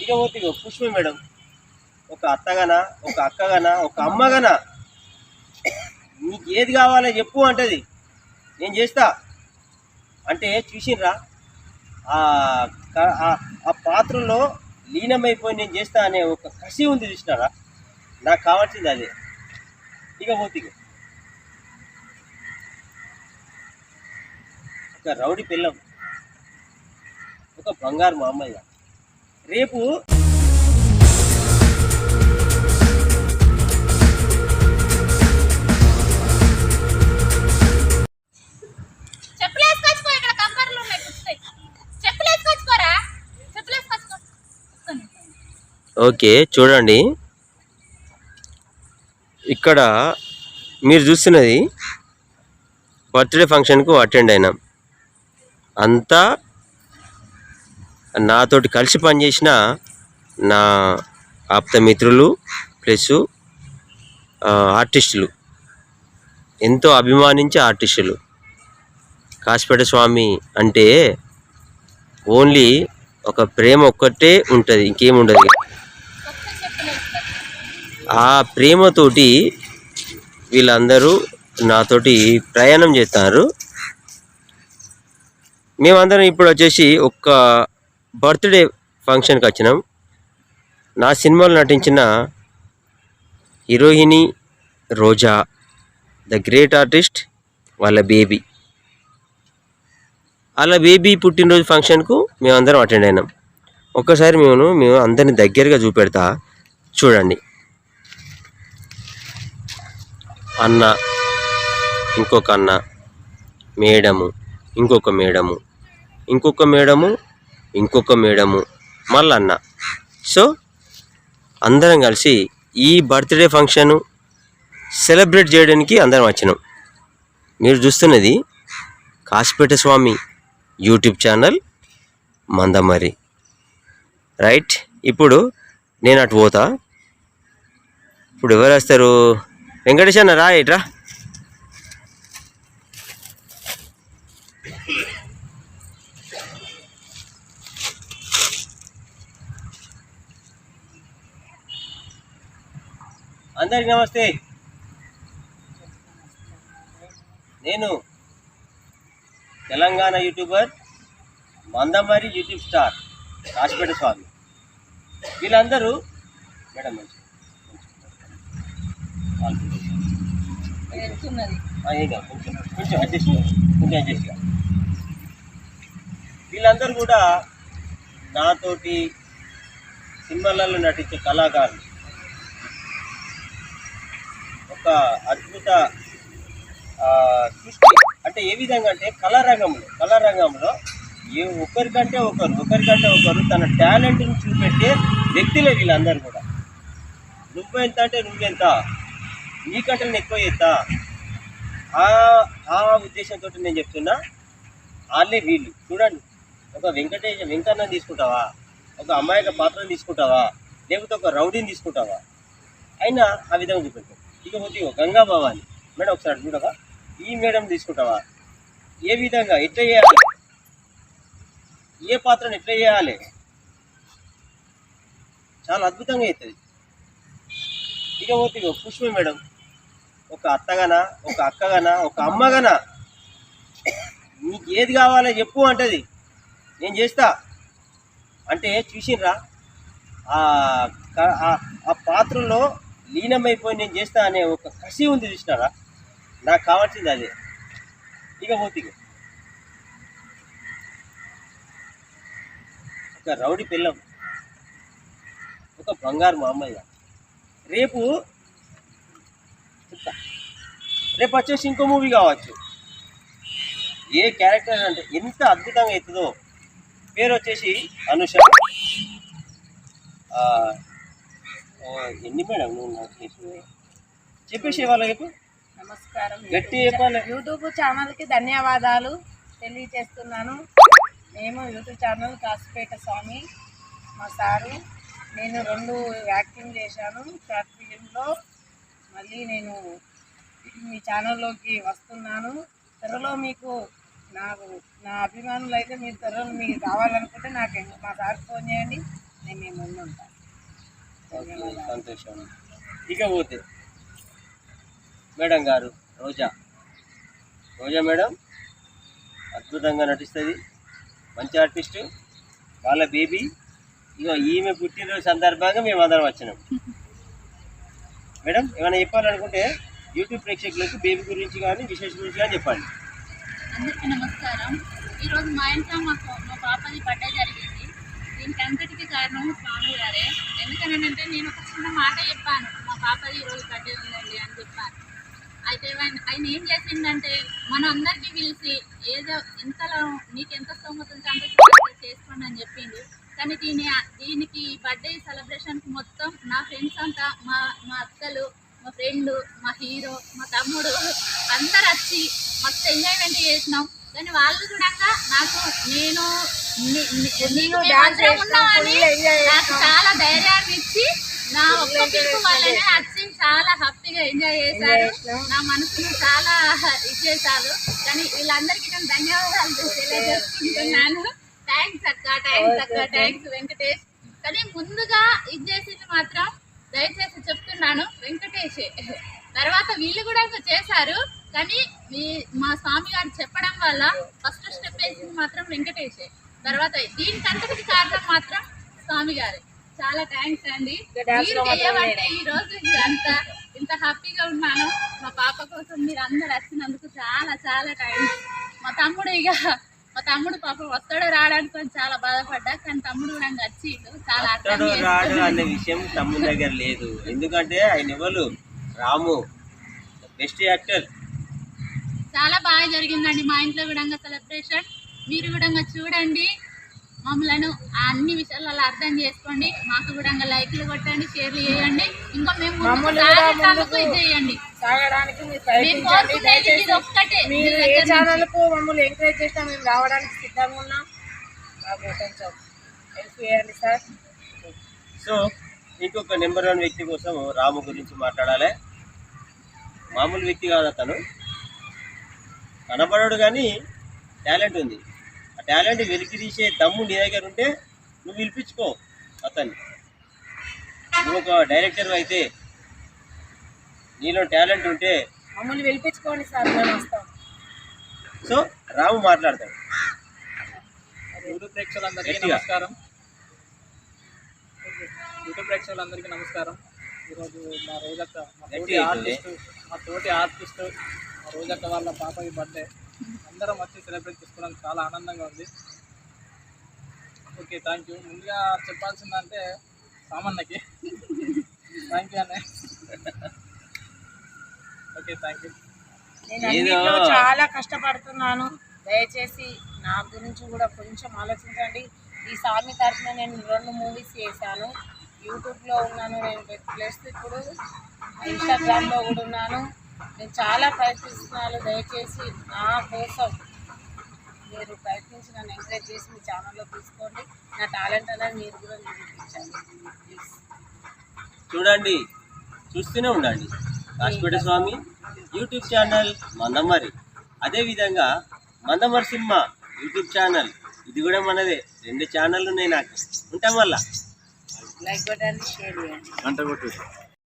ఇక పోతే పుష్ప మేడం ఒక అత్తగానా ఒక అక్కగానా ఒక అమ్మగానా? నీకు ఏది కావాలో చెప్పు అంటది. నేను చేస్తా. అంటే చూసినరా ఆ ఆ- పాత్రలో లీనమైపోయి నేను చేస్తా అనే ఒక కసి ఉంది చూసినారా? నాకు కావాల్సింది అదే. ఇక పోతే ఒక రౌడీ పిల్లం ఒక బంగారు మా అమ్మాయిగా. రేపు ఓకే చూడండి. ఇక్కడ మీరు చూస్తున్నది బర్త్డే ఫంక్షన్కు అటెండ్ అయినాం. అంతా నాతోటి కలిసి పనిచేసిన నా ఆప్త మిత్రులు ప్లస్ ఆర్టిస్టులు. ఎంతో అభిమానించే ఆర్టిస్టులు. కాసిపేట స్వామి అంటే ఓన్లీ ఒక ప్రేమ ఒక్కటే ఉంటుంది ఇంకేముండదు ఆ ప్రేమతోటి వీళ్ళందరూ నాతోటి ప్రయాణం చేస్తారు. మేమందరం ఇప్పుడు వచ్చేసి ఒక్క బర్త్డే ఫంక్షన్కి వచ్చినాం. నా సినిమాలో నటించిన heroine Roja the great artist వాళ్ళ బేబీ. వాళ్ళ బేబీ పుట్టినరోజు ఫంక్షన్కు మేమందరం అటెండ్ అయినాం. ఒక్కసారి మేము మేము అందరిని దగ్గరగా చూపెడతా చూడండి. అన్న ఇంకొక అన్న మేడము ఇంకొక మేడము ఇంకొక మేడము ఇంకొక మేడము మళ్ళీ అన్న సో అందరం కలిసి ఈ బర్త్డే ఫంక్షను సెలబ్రేట్ చేయడానికి అందరం వచ్చినాం. మీరు చూస్తున్నది Kasipet Swamy YouTube channel Mandamarri right ఇప్పుడు నేను అటు పోతా. ఇప్పుడు ఎవరు వస్తారు? వెంకటేష్ అన్న రా ఇట్రా అందరికి నమస్తే నేను Telangana YouTuber Mandamarri YouTube star Rasipet Swamy వీళ్ళందరూ మేడం కొంచెం కొంచెం అడ్జస్ట్ చేయండి. కొంచెం అడ్జస్ట్ చేయండి. వీళ్ళందరూ కూడా నాతోటి సినిమాలలో నటించే కళాకారులు ఒక అద్భుత సృష్టి. అంటే ఏ విధంగా అంటే కళారంగంలో కళారంగంలో ఏ ఒకరికంటే ఒకరు ఒకరికంటే ఒకరు తన టాలెంట్ని చూపెట్టే వ్యక్తులే వీళ్ళందరూ కూడా. నువ్వెంత అంటే నువ్వెంత? నీకంటే నేను ఎక్కువ చేస్తా? ఆ ఆ ఉద్దేశంతో నేను చెప్తున్నా వాళ్ళే వీళ్ళు. చూడండి ఒక వెంకటేశ వెంకన్న తీసుకుంటావా? ఒక అమ్మాయిక పాత్రను తీసుకుంటావా? లేకపోతే ఒక రౌడీని తీసుకుంటావా? అయినా ఆ విధంగా చూపెట్టాం. ఇకపోతే గంగా భవాని. మేడం ఒకసారి చూడవా? ఈ మేడం తీసుకుంటావా? ఏ విధంగా? ఎట్లా చేయాలి? ఏ పాత్రను ఎట్లా చేయాలి? చాలా అద్భుతంగా అవుతుంది ఇకపోతే పుష్ప మేడం. ఒక అత్తగానా? ఒక అక్కగానా? ఒక అమ్మగానా? నీకు ఏది కావాలో చెప్పు అంటది. నేను చేస్తా. అంటే చూసినరా? ఆ- ఆ పాత్రలో లీనమైపోయి నేను చేస్తా అనే ఒక కసి ఉంది చూసినారా? నాకు కావాల్సింది అదే. ఇక పోతే ఒక రౌడీ పిల్లం ఒక బంగారు మా అమ్మయ్య రేపు రేపు వచ్చేసి ఇంకో మూవీ కావచ్చు. ఏ క్యారెక్టర్ అంటే ఎంత అద్భుతంగా అవుతుందో. పేరు వచ్చేసి అనుష. ఎన్ని మేడం నువ్వు నాకు చేసినవి? చెప్పేసి వాళ్ళకి. నమస్కారం. గట్టి చెప్పాలి. యూట్యూబ్ ఛానల్కి ధన్యవాదాలు తెలియజేస్తున్నాను. మేము యూట్యూబ్ ఛానల్ కాసిపేట స్వామి మా సారు. నేను రెండు యాక్టింగ్ చేశాను. షార్ట్ ఫిలింలో మళ్ళీ నేను మీ ఛానల్లోకి వస్తున్నాను. త్వరలో మీకు నాకు నా అభిమానులు అయితే మీరు త్వరలో మీకు కావాలనుకుంటే నాకు మా సార్ ఫోన్ చేయండి. నేను మీ ముందు ఉంటాను. సంతోషం. ఇక పోతే. మేడం గారు రోజా. రోజా మేడం అద్భుతంగా నటిస్తుంది. మంచి ఆర్టిస్టు. వాళ్ళ బేబీ. ఇగో ఈమె పుట్టినరోజు సందర్భంగా మేము అందరం వచ్చినాం. మేడం ఏమైనా చెప్పాలనుకుంటే యూట్యూబ్ ప్రేక్షకులకు బేబీ గురించి కానీ విశేష గురించి కానీ చెప్పండి. అందరికీ నమస్కారం. ఈరోజు మా ఇంట్లో మాకు మా పాపది బర్త్డే జరిగింది. దీనికి అంతటికీ కారణం ఎందుకనంటే నేను ఒక చిన్న మాట చెప్పాను. మా పాపది ఈరోజు బర్త్డే ఉందండి అని చెప్పాను. అయితే ఆయన ఆయన ఏం చేసిందంటే మన అందరికీ పిలిచి ఏదో ఎంతలో నీకు ఎంత స్తోమత ఉంటే అంత చేసుకోండి అని చెప్పిండు. కానీ దీని దీనికి బర్త్డే సెలబ్రేషన్కి మొత్తం నా ఫ్రెండ్స్ అంతా మా మా అత్తలు మా ఫ్రెండ్ మా హీరో మా తమ్ముడు అందరు వచ్చి మస్తు ఎంజాయ్మెంట్ చేసినాం. కానీ వాళ్ళు కూడా నాకు నేను నీకు చాలా ధైర్యాన్ని ఇచ్చి నా ఒక్క పిలుపు వల్లనే వచ్చి చాలా హ్యాపీగా ఎంజాయ్ చేశారు. నా మనసును చాలా ఇది చేశారు. కానీ వీళ్ళందరికీ నేను ధన్యవాదాలు తెలియజేసుకుంటున్నాను. థ్యాంక్స్ అక్క థ్యాంక్స్ అక్క థ్యాంక్స్ వెంకటేష్. కానీ ముందుగా ఇది చేసింది మాత్రం దయచేసి చెప్తున్నాను వెంకటేషే. తర్వాత వీళ్ళు కూడా చేశారు. కానీ మీ మా స్వామి గారు చెప్పడం వల్ల ఫస్ట్ స్టెప్ వేసింది మాత్రం వెంకటేషే. తర్వాత దీనికి అంతటికి కారణం మాత్రం స్వామి గారే. చాలా థ్యాంక్స్ అండి. మీరు చేయబట్టే ఈ రోజు అంత ఇంత హ్యాపీగా ఉన్నాను. మా పాప కోసం మీరు అందరు వచ్చినందుకు చాలా చాలా థ్యాంక్స్ మా తమ్ముడు ఇక మా తమ్ముడు పాప వస్తాడో రావడానికి కొంచెం చాలా బాధపడ్డా. కానీ తమ్ముడు కూడా ఇంకా వచ్చిండు. చాలా రాడు. అనే విషయం తమ్ముని దగ్గర లేదు. ఎందుకంటే ఆయన ఎవరు? రాము. Best actor. చాలా బాగా జరిగిందండి మా ఇంట్లో కూడా సెలబ్రేషన్. మీరు కూడా చూడండి. మమ్మలను అన్ని విషయాలలో అర్థం చేసుకోండి. మాకు కూడా లైక్లు కొట్టండి షేర్లు చేయండి. ఇంకా మేము చేయండి. మమ్మల్ని ఎంకరేజ్ చేసినా మేము రావడానికి సిద్ధంగా ఉన్నాం. మాకు కొంచెం హెల్ప్ చేయండి సార్ సో ఇంకొక నెంబర్ వన్ వ్యక్తి కోసం రాము గురించి మాట్లాడాలి. మామూలు వ్యక్తి కాదు అతను. కనబడడు కానీ టాలెంట్ ఉంది. టాలెంట్ వెలికి తీసే దమ్ము నీ దగ్గర ఉంటే నువ్వు పిలిపించుకో అతన్ని. నువ్వు ఒక డైరెక్టర్ అయితే నీలో టాలెంట్ ఉంటే మమ్మల్ని పిలిపించుకోండి సార్ సో రాము మాట్లాడతాడు. యూట్యూబ్ ప్రేక్షకులందరికీ. నమస్కారం. యూట్యూబ్ ప్రేక్షకులందరికీ నమస్కారం. ఈరోజు మా రోజక్క మా తోటి ఆర్టిస్ట్ మా తోటి ఆర్టిస్ట్ మా రోజక్క వాళ్ళ పాపకి బర్త్డే అందరం వచ్చి సెలబ్రేట్ చేసుకోవడానికి చాలా ఆనందంగా ఉంది. ఓకే థ్యాంక్ యూ ముందుగా చెప్పాల్సిందంటే సామన్నకి. థ్యాంక్ యూ అన్నయ్య. ఓకే థ్యాంక్ యూ నేను అన్నింటిలో చాలా కష్టపడుతున్నాను. దయచేసి నా గురించి కూడా కొంచెం ఆలోచించండి. ఈ స్వామి తరఫున నేను రెండు మూవీస్ చేశాను. యూట్యూబ్లో ఉన్నాను నేను ప్లస్ ఇప్పుడు. ఇన్స్టాగ్రామ్లో కూడా ఉన్నాను. నేను చాలా ప్రయత్నిస్తున్నాను. దయచేసి నా కోసం మీరు ప్రయత్నించి నన్ను ఎంకరేజ్ చేసి మీ ఛానల్లో తీసుకోండి. నా టాలెంట్ అనేది మీరు కూడా నిరూపించండి. ప్లీజ్ చూడండి. చూస్తూనే ఉండండి. కాశీపేట స్వామి యూట్యూబ్ ఛానల్ మందమరి అదేవిధంగా మందమరి సినిమా యూట్యూబ్ ఛానల్ ఇది కూడా మనదే. రెండు ఛానళ్ళు ఉన్నాయి నాకు. ఉంటాం వల్ల లైక్ బటన్ షేర్ చేయండి. గంట కొట్టు.